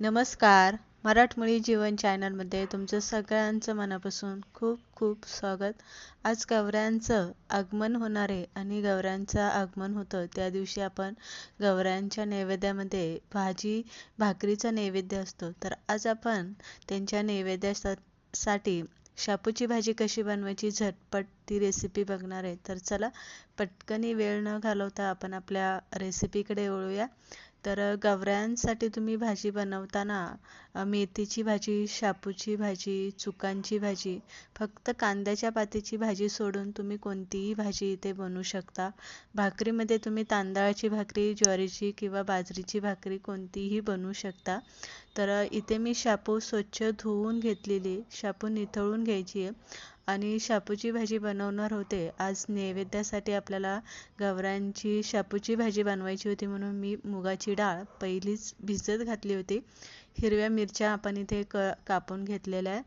नमस्कार. मराठमोळी जीवन चॅनलमध्ये तुमचं सगळ्यांचं मनापासून खूप खूप स्वागत. आज गवऱ्यांचं आगमन होणार आहे आणि गवऱ्यांचं आगमन होतं. त्या दिवशी आपण गौऱ्यांच्या नैवेद्यामध्ये भाजी भाकरीचा नैवेद्य असतो. तर आज आपण त्यांच्या नैवेद्यासाठी शापूची भाजी कशी बनवायची झटपट ती रेसिपी बघणार आहे. तर चला पटकनी वेळ न घालवता आपण आपल्या रेसिपीकडे वळूया. तर गवऱ्यांसाठी तुम्ही भाजी बनवताना मेथीची भाजी शापूची भाजी चुकांची भाजी फक्त कांद्याच्या पातीची भाजी सोडून तुम्ही कोणतीही भाजी इथे बनवू शकता. भाकरीमध्ये तुम्ही तांदळाची भाकरी ज्वारीची किंवा बाजरीची भाकरी कोणतीही बनवू शकता. तर इथे मी शापू स्वच्छ धुवून घेतलेली शापू निथळून घ्यायची आहे. आणि शापूची भाजी बनवणार होते. आज नैवेद्यासाठी आपल्याला गवरांची शापूची भाजी बनवायची होती म्हणून मी मुगाची डाळ पहिलीच भिजत घातली होती. हिरव्या मिरच्या आपण इथे क कापून घेतलेल्या आहे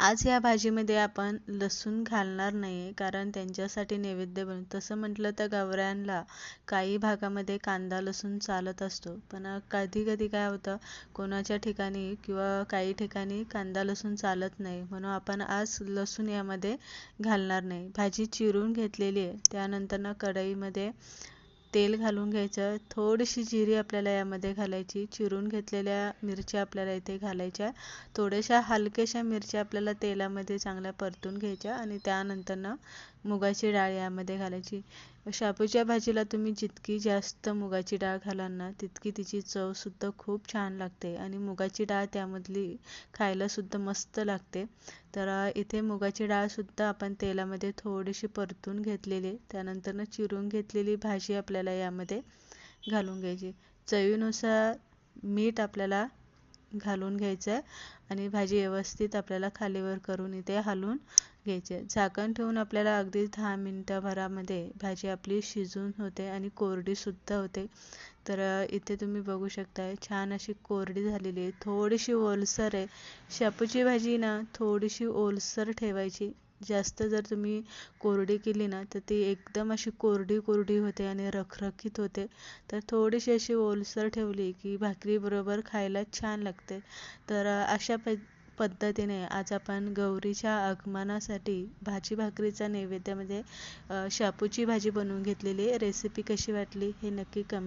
आज या भाजीमध्ये आपण लसूण घालणार नाही कारण त्यांच्यासाठी नैवेद्य बन तसं म्हटलं तर गवऱ्यांना काही भागामध्ये कांदा लसूण चालत असतो. पण कधी कधी काय होतं कोणाच्या ठिकाणी किंवा काही ठिकाणी कांदा लसूण चालत नाही. म्हणून आपण आज लसूण यामध्ये घालणार नाही. भाजी चिरून घेतलेली आहे. त्यानंतर ना कढईमध्ये तेल घालून घ्यायचं. थोडीशी जिरी आपल्याला यामध्ये घालायची. चिरून घेतलेल्या मिरच्या आपल्याला इथे घालायच्या. थोड्याशा हलक्याशा मिरच्या आपल्याला तेलामध्ये चांगल्या परतून घ्यायच्या आणि त्यानंतरनं मुगाची डाळ यामध्ये घालायची. शापूच्या भाजीला तुम्ही जितकी जास्त मुगाची डाळ घालाल ना तितकी तिची चवसुद्धा खूप छान लागते आणि मुगाची डाळ त्यामधली खायलासुद्धा मस्त लागते. तर इथे मुगाची डाळसुद्धा आपण तेलामध्ये थोडीशी परतून घेतलेली त्यानंतरनं चिरून घेतलेली भाजी आपल्याला यामध्ये घालून घ्यायची. चवीनुसार मीठ आपल्याला घालून घ्यायचं आहे आणि भाजी व्यवस्थित आपल्याला खालीवर करून इथे हलवून घ्यायचे झाकण ठेवून आपल्याला अगदी दहा मिनटाभरामध्ये भाजी आपली शिजून होते आणि कोरडीसुद्धा होते. तर इथे तुम्ही बघू शकताय छान अशी कोरडी झालेली आहे. थोडीशी ओलसर आहे. शापूची भाजी ना थोडीशी ओलसर ठेवायची. जास्त जर तुम्ही कोरडी केली ना तर ती एकदम अशी कोरडी कोरडी होते आणि रखरखीत होते. तर थोडीशी अशी ओलसर ठेवली की भाकरीबरोबर खायला छान लागते. तर अशा प पद्धतीने आज आपण गौरीच्या आगमनासाठी भाजी भाकरीचा नैवेद्यामध्ये शापूची भाजी बनवून घेतलेली रेसिपी कशी वाटली हे नक्की कमेंट